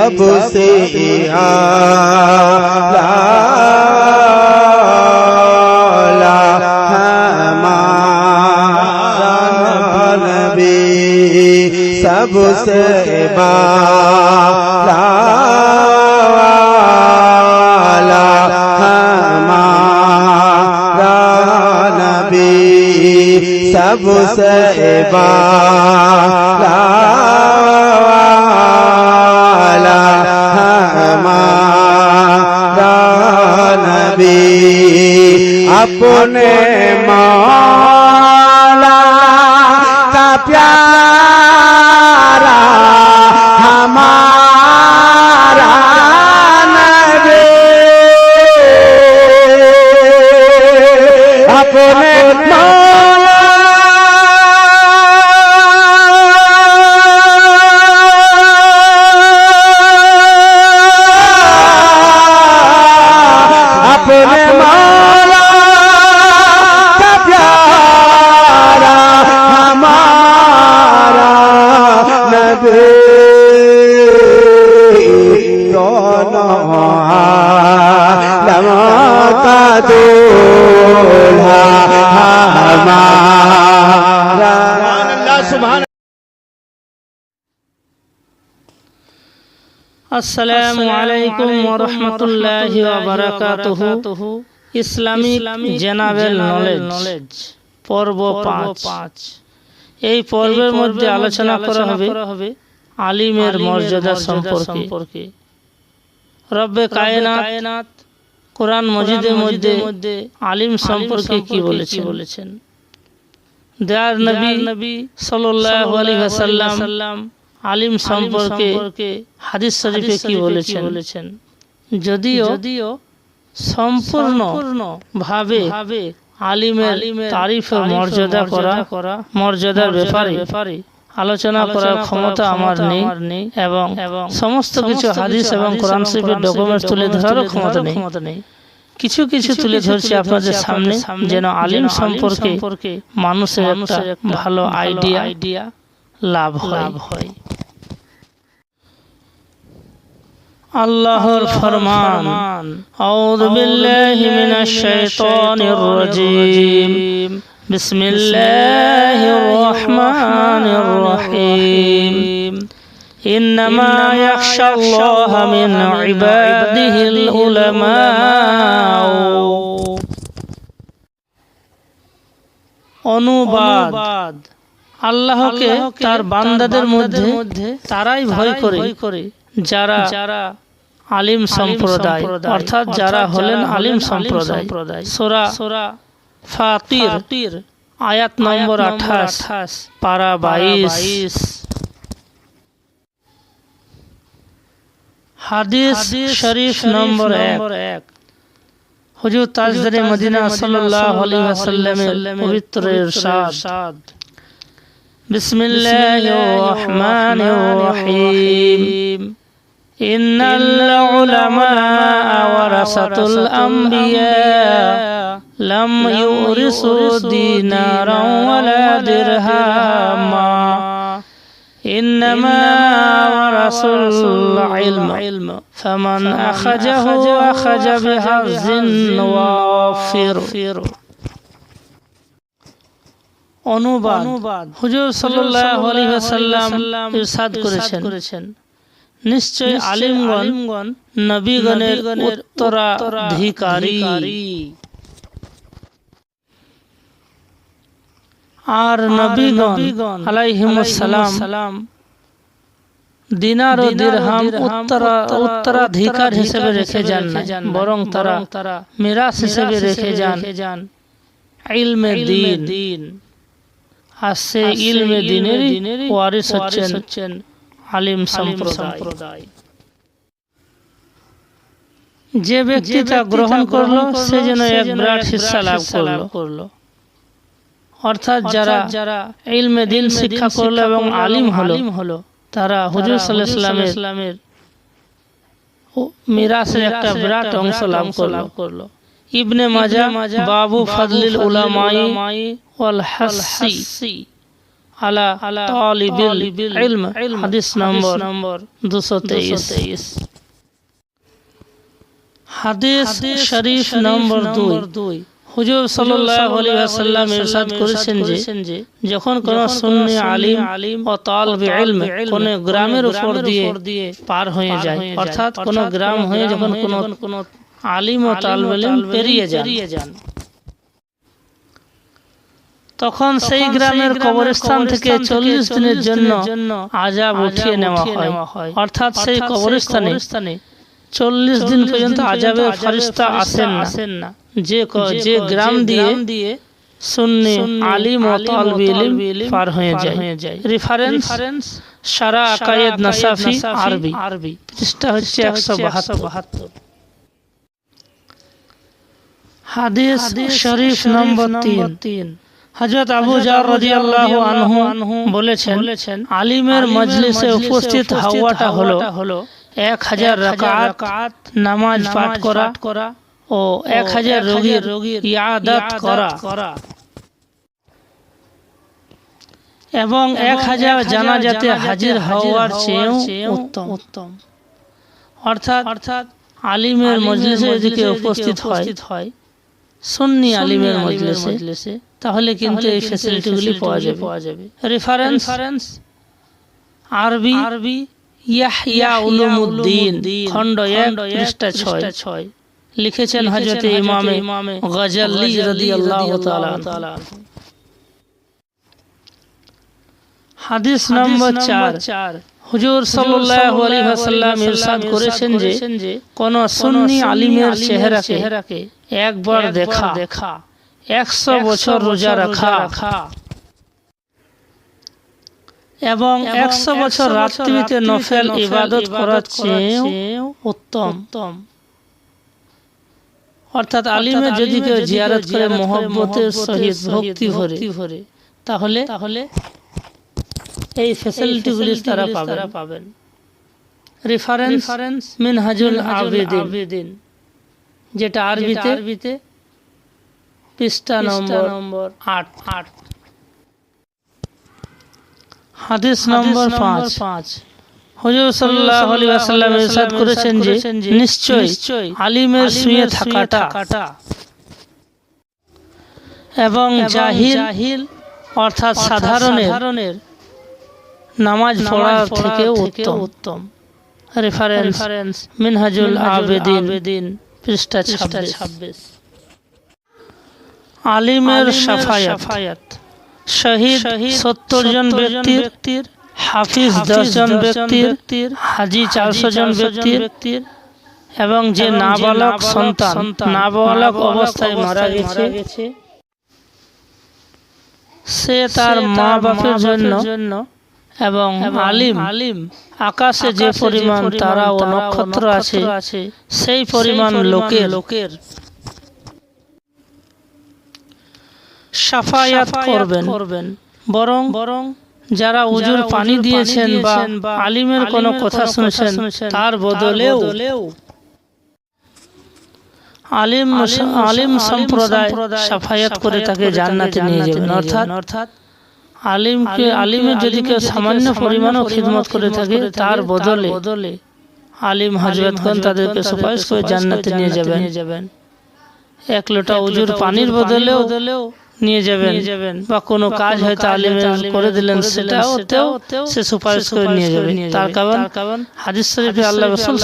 सबसे आला हमारा नबी सबसे बाला हमारा नबी सबसे बाला জীবনে মা আসসালামু আলাইকুম ওরহমতুল্লাহি ওয়াবারাকাতুহু ইসলামিক জেনারেল নলেজ। পর্ব পাঁচ। এই পর্বের মধ্যে আলোচনা করা হবে আলিমের মর্যাদা সম্পর্কে। রব্বে কায়নাত। কোরআন মজিদের মধ্যে আলিম সম্পর্কে কি বলেছে বলেছেন? দেয়ার নবী নবী সাল্লাল্লাহু আলাইহি ওয়াসাল্লাম আলিম সম্পর্কে হাদিস শরীফে কি বলেছেন? বলেছেন? যদিও যদিও সম্পূর্ণ ভাবে ভাবে আলিমের তারিফ মর্যাদা করা করা মর্যাদার ব্যাপারে ব্যাপারে আলোচনা করার ক্ষমতা আমার নেই এবং সমস্ত কিছু হাদিস এবং কোরআন শরীফের ডকুমেন্টস তুলে ধরারও ক্ষমতা নেই ক্ষমতা নেই। কিছু কিছু তুলে ধরছি আপনাদের সামনে যেন আলিম সম্পর্কে মানুষের একটা ভালো আইডিয়া আইডিয়া লাভ লাভ হয়। আল্লাহর ফরমান আউযু বিল্লাহি মিনাশ শাইতানির রাজীম বিসমিল্লাহির রহমানির রহিম إنما يخشى الله من عباده العلماء অনুবাদ আল্লাহকে তার বান্দাদের মধ্যে তারাই ভয় করে যারা যারা আলিম সম্প্রদায় অর্থাৎ যারা হলেন আলিম সম্প্রদায়। সোরা সোরা ফাতির আয়াত নম্বর আঠাশ পারা বাইশ। হাদিস শরীফ নম্বর এক। হুজুর তাজদারে মদিনা সাল্লাল্লাহু আলাইহি ওয়াসাল্লামের পবিত্র ইরশাদ। বিসমিল্লাহির রহমানির রহিম। إن العلماء ورثة الأنبياء لم يورثوا دينارا ولا درهما إنما ورثوا العلم فمن أخذه أخذ بحظ وافر অনুবাদ হুজুর সাল্লাল্লাহু আলাইহি ওয়াসাল্লাম ইরশাদ করেছেন নিশ্চয় আলিমগণ নবীগণের উত্তরাধিকারী আর নবীগণ আলাইহিমুস সালাম দিনার ও দিরহাম উত্তরা উত্তরাধিকার হিসেবে রেখে যান না বরং তারা তারা মিরাস হিসেবে রেখে যান ইলমে দিন আর সে ইলমে দিনের ওয়ারিস হচ্ছেন আলিম সম্প্রদায়। যে ব্যক্তি তা গ্রহণ করল সে যেন এক বিরাট শিক্ষা লাভ করল। অর্থাৎ যারা যারা ইলমে দিন শিক্ষা করল এবং আলিম হলো হলো তারা হুজুর সাল্লাহ ইসলামের মিরাসের একটা বিরাট অংশ লাভ করল। ইবনে মাজা বাবু ফজলিল উলামাই ওয়াল হাসি। আলা আলা তালিবিল ইলম হাদিস নম্বর নম্বর 223 হাদিস শরীফ নম্বর 2 হুজুর সাল্লাল্লাহু আলাইহি ওয়াসাল্লাম ইরশাদ করেছেন যে যখন কোন সুন্নি আলিম ও তালবে ইলম কোন গ্রামের উপর দিয়ে পার হয়ে যায় অর্থাৎ কোন গ্রাম হয়ে যখন কোন কোন আলিম ও তালবে ইলম পেরিয়ে যান তখন সেই গ্রামের কবরস্থান থেকে চল্লিশ দিনের জন্য আজাব উঠিয়ে নেওয়া হয়। অর্থাৎ সেই কবরস্থানে চল্লিশ দিন পর্যন্ত আজাবের ফারিস্তা আসেন না। যে যে গ্রাম দিয়ে সুন্নি আলিম ও তালবি ইলম পার হয়ে যায়। রেফারেন্স সারা আকায়েদ নাসাফি আরবি। আরবি। পৃষ্ঠা হচ্ছে একশো বাহাত্তর। হাদিস শরীফ নম্বর তিন। হযরত আবু রাদিয়াল্লাহু আনহু বলেছেন আলিমের মজলিসে উপস্থিত হওয়াটা হলো এক হাজার রাকাত নামাজ পাঠ করা ও এক হাজার রোগীর ইয়াদাত করা এবং এক হাজার জানাজাতে হাজির হওয়ার চেয়েও উত্তম। উত্তম। অর্থাৎ অর্থাৎ আলিমের মজলিসে যদি উপস্থিত হয়। সুন্নি আলিমের মজলিসে তাহলে কিন্তু এই ফ্যাসিলিটিগুলি পাওয়া যাবে পাওয়া যাবে। রেফারেন্স রেফারেন্স আরবি? আরবি? ইয়াহইয়া উলুমুদ্দিন খণ্ড এক পৃষ্ঠা ছয়। ছয়। লিখেছেন হযরত ইমামে গজালি রাদিয়াল্লাহু তাআলা হাদিস নম্বর চার। হুজুর সাল্লাল্লাহু আলাইহি ওয়াসাল্লাম ইরশাদ করেছেন যে কোন সুন্নি আলিমের চেহারাকে একবার দেখা। দেখা। একশো বছর রোজা রাখা। এবং একশো বছর রাত্রিতে নফল ইবাদত করার চেয়েও উত্তম। উত্তম। অর্থাৎ আলিমের যদি কেউ জিয়ারত করে মোহব্বতের সহিত ভক্তি ভরে ভরে তাহলে তাহলে এই ফ্যাসিলিটিগুলি তারা পাবেন। রেফারেন্স মিনহাজুল আবেদিন যেটা আরবিতে আরবিতে পৃষ্ঠা নম্বর আট আট। হাদিস নম্বর পাঁচ। পাঁচ। হুজুর সাল্লাল্লাহু আলাইহি ওয়াসাল্লাম ইরশাদ করেছেন যে নিশ্চয় আলিমের শুয়ে থাকাটা। এবং জাহিল অর্থাৎ সাধারণের নামাজ পড়ার থেকে উত্তম। উত্তম। রেফারেন্স মিনহাজুল আবেদিন পৃষ্ঠা ছাব্বিশ। আলিমের সাফায়াত শহীদ সত্তর জন ব্যক্তির হাফিজ দশ জন ব্যক্তির হাজি চারশো জন ব্যক্তির এবং যে নাবালক সন্তান নাবালক অবস্থায় মারা গেছে। সে তার মা বাপের জন্য এবং আলিম আলিম আকাশে যে পরিমাণ তারা ও নক্ষত্র আছে সেই পরিমাণ লোকের। লোকের। সাফায়াত করবেন করবেন। বরং বরং যারা উজুর পানি দিয়েছেন বা আলিমের কোনো কথা শুনেছেন তার বদলেও আলিম আলিম সম্প্রদায় সাফায়াত করে তাকে জান্নাতে নিয়ে যাবেন। অর্থাৎ অর্থাৎ আলিমকে আলিমের যদি কেউ সামান্য পরিমাণও খিদমত করে থাকে তার বদলে বদলে আলিম হজরতগণ তাদেরকে সুপারিশ করে জান্নাতে নিয়ে যাবেন। এক লোটা উজুর পানির বদলেও নিয়ে যাবেন বা কোনো কাজ হয়তো আলিমের করে দিলেন সেটাও সে সুপারিশ করে নিয়ে যাবে। তার কারণ হাদিস শরীফে আল্লাহ রাসূল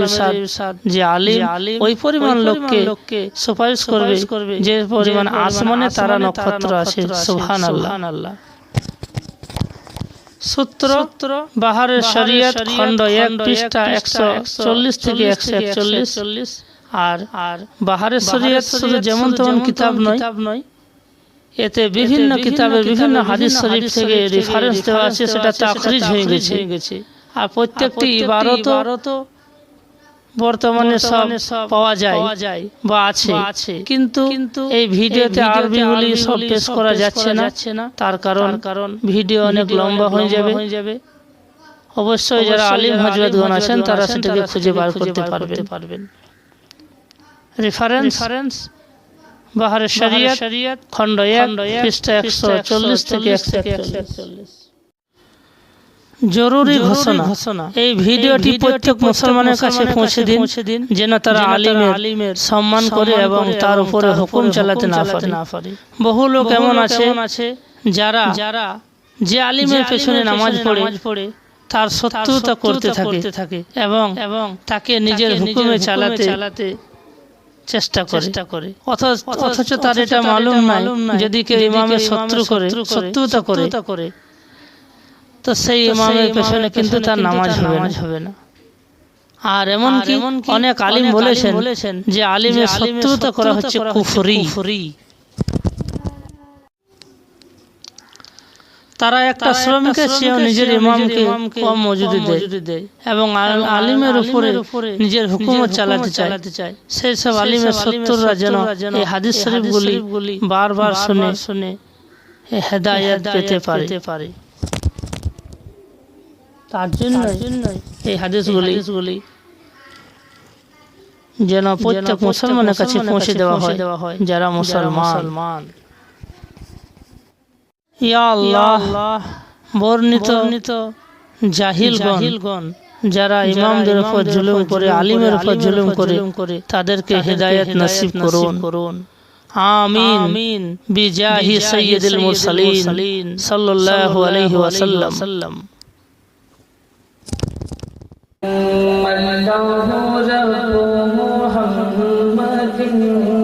ইরশাদ যে আলিম ওই পরিমাণ লোককে সুপারিশ করবে। যে পরিমাণ আসমানে তারা নক্ষত্র আছে সুবহানাল্লাহ। সূত্র বাহারের শরীয়ত খণ্ড এক পৃষ্ঠা একশো চল্লিশ থেকে একশো একচল্লিশ। আর আর বাহারের শরীয়ত শুধু যেমন তেমন কিতাব নয়। এতে বিভিন্ন কিতাবের বিভিন্ন হাদিস শরীফ থেকে রেফারেন্স দেওয়া আছে সেটা তাকরিজ হয়ে গেছে। আর প্রত্যেকটি ইবারত বর্তমানে সব পাওয়া যায় বা আছে। কিন্তু এই ভিডিওতে আরবিগুলি সব পেশ করা যাচ্ছে না। তার কারণ কারণ ভিডিও অনেক লম্বা হয়ে যাবে। যাবে। অবশ্যই যারা আলিম হজরতগণ আছেন তারা সেটাকে খুঁজে বার করতে পারবেন। রেফারেন্স বাহারে শরিয়ত খণ্ড পৃষ্ঠা একশো চল্লিশ থেকে একশো একচল্লিশ। জরুরি ঘোষণা। এই ভিডিওটি প্রত্যেক মুসলমানের কাছে পৌঁছে দিন যেন তারা আলিমের সম্মান করে এবং তার উপরে হুকুম চালাতে না পারে। বহু লোক এমন আছে যারা যারা যে আলিমের পেছনে নামাজ পড়ে তার শত্রুতা করতে থাকে এবং এবং তাকে নিজের হুকুমে চালাতে চালাতে চেষ্টা করে। অথচ তার এটা মালুম নাই। যদি কেউ ইমামের শত্রু করে। শত্রুতা করে। তো সেই ইমামের পেছনে কিন্তু তার নামাজ হবে না। আর এমন কি অনেক আলিম বলেছেন যে আলিমের শত্রুতা করা হচ্ছে কুফরি। তারা একটা শ্রমিকের চেয়েও নিজের ইমামকে কম মজুরি দেয়। এবং আলিমের উপরে নিজের হুকুমত চালাতে চায়। সেই সব আলিমের শত্রুরা যেন এই হাদিস শরীফগুলি বারবার শুনে শুনে হেদায়ত পেতে পারে। তার জন্য এই হাদিসগুলি যেন প্রত্যেক মুসলমানের কাছে পৌঁছে দেওয়া হয় যারা মুসলমান। ইয়া আল্লাহ বর্ণিত জাহিলগণ যারা ইমামদের উপর জুলুম করে আলিমের উপর জুলুম করে তাদেরকে হেদায়েত নসিব করুন আমিন বিজাহি সাইয়্যিদুল মুরসালিন সাল্লাল্লাহু আলাইহি ওয়াসাল্লাম الله